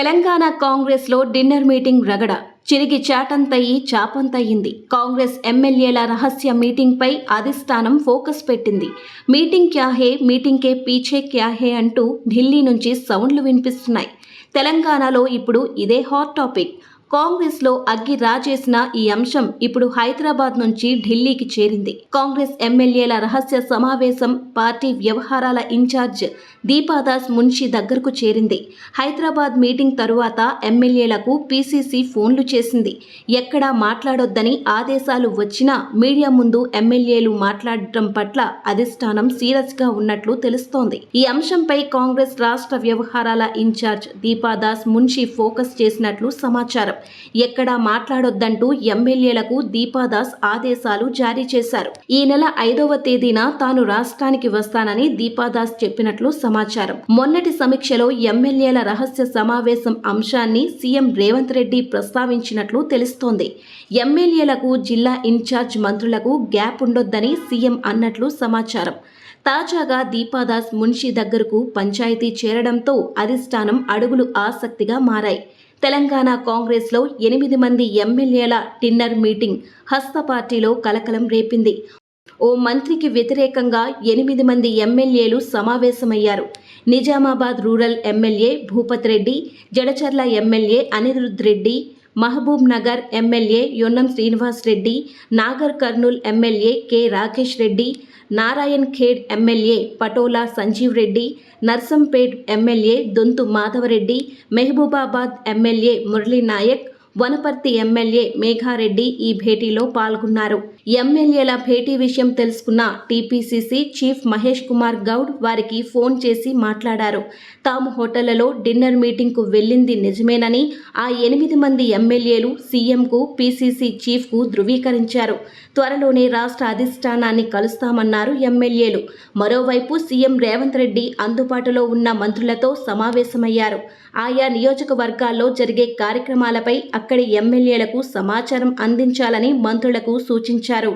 తెలంగాణ కాంగ్రెస్లో dinner meeting రగడ. చిరిగి చాటంతయి చాపంతయింది కాంగ్రెస్ ఎమ్మెల్యేల రహస్య మీటింగ్పై అధిష్టానం ఫోకస్ పెట్టింది. మీటింగ్ క్యాహే మీటింగ్కే మీటింగ్ కే అంటూ ఢిల్లీ నుంచి సౌండ్లు వినిపిస్తున్నాయి. తెలంగాణలో ఇప్పుడు ఇదే హాట్ టాపిక్. కాంగ్రెస్లో అగ్గి రాజేసిన ఈ అంశం ఇప్పుడు హైదరాబాద్ నుంచి ఢిల్లీకి చేరింది. కాంగ్రెస్ ఎమ్మెల్యేల రహస్య సమావేశం పార్టీ వ్యవహారాల ఇన్ఛార్జ్ దీపాదాస్ మున్షి దగ్గరకు చేరింది. హైదరాబాద్ మీటింగ్ తరువాత ఎమ్మెల్యేలకు పీసీసీ ఫోన్లు చేసింది. ఎక్కడా మాట్లాడొద్దని ఆదేశాలు వచ్చినా మీడియా ముందు ఎమ్మెల్యేలు మాట్లాడటం పట్ల అధిష్టానం సీరియస్గా ఉన్నట్లు తెలుస్తోంది. ఈ అంశంపై కాంగ్రెస్ రాష్ట్ర వ్యవహారాల ఇన్ఛార్జ్ దీపాదాస్ మున్షి ఫోకస్ చేసినట్లు సమాచారం. ఎక్కడా మాట్లాడొద్దంటూ ఎమ్మెల్యేలకు దీపాదాస్ ఆదేశాలు జారీ చేశారు. ఈ నెల ఐదవ తేదీన తాను రాష్ట్రానికి వస్తానని దీపాదాస్ చెప్పినట్లు సమాచారం. మొన్నటి సమీక్షలో ఎమ్మెల్యేల రహస్య సమావేశం అంశాన్ని సీఎం రేవంత్ రెడ్డి ప్రస్తావించినట్లు తెలుస్తోంది. ఎమ్మెల్యేలకు జిల్లా ఇన్ఛార్జ్ మంత్రులకు గ్యాప్ ఉండొద్దని సీఎం అన్నట్లు సమాచారం. తాజాగా దీపాదాస్ మున్షి దగ్గరకు పంచాయతీ చేరడంతో అధిష్టానం అడుగులు ఆసక్తిగా మారాయి. తెలంగాణ కాంగ్రెస్లో ఎనిమిది మంది ఎమ్మెల్యేల డిన్నర్ మీటింగ్ హస్త పార్టీలో కలకలం రేపింది. ఓ మంత్రికి వ్యతిరేకంగా ఎనిమిది మంది ఎమ్మెల్యేలు సమావేశమయ్యారు. Nizamabad rural MLA Bhupath Reddy Jadcherla MLA Anirudh Reddy Mahabubnagar MLA Yennam Srinivas Reddy Nagarkurnool MLA K Rakesh Reddy Narayankhed MLA Patola Sanjeev Reddy Narsampet MLA Donthu Madhava Reddy Mahabubabad MLA Murali Naik Wanaparthy MLA Megha Reddy ఈ భేటీలో పాల్గొన్నారు. ఎమ్మెల్యేల భేటీ విషయం తెలుసుకున్న టీపీసీసీ చీఫ్ మహేష్ కుమార్ గౌడ్ వారికి ఫోన్ చేసి మాట్లాడారు. తాము హోటళ్ళలో డిన్నర్ మీటింగ్కు వెళ్ళింది నిజమేనని ఆ ఎనిమిది మంది ఎమ్మెల్యేలు సీఎంకు పీసీసీ చీఫ్కు ధృవీకరించారు. త్వరలోనే రాష్ట్ర అధిష్టానాన్ని కలుస్తామన్నారు ఎమ్మెల్యేలు. మరోవైపు సీఎం రేవంత్ రెడ్డి అందుబాటులో ఉన్న మంత్రులతో సమావేశమయ్యారు. ఆయా నియోజకవర్గాల్లో జరిగే కార్యక్రమాలపై అక్కడి ఎమ్మెల్యేలకు సమాచారం అందించాలని మంత్రులకు సూచించారు.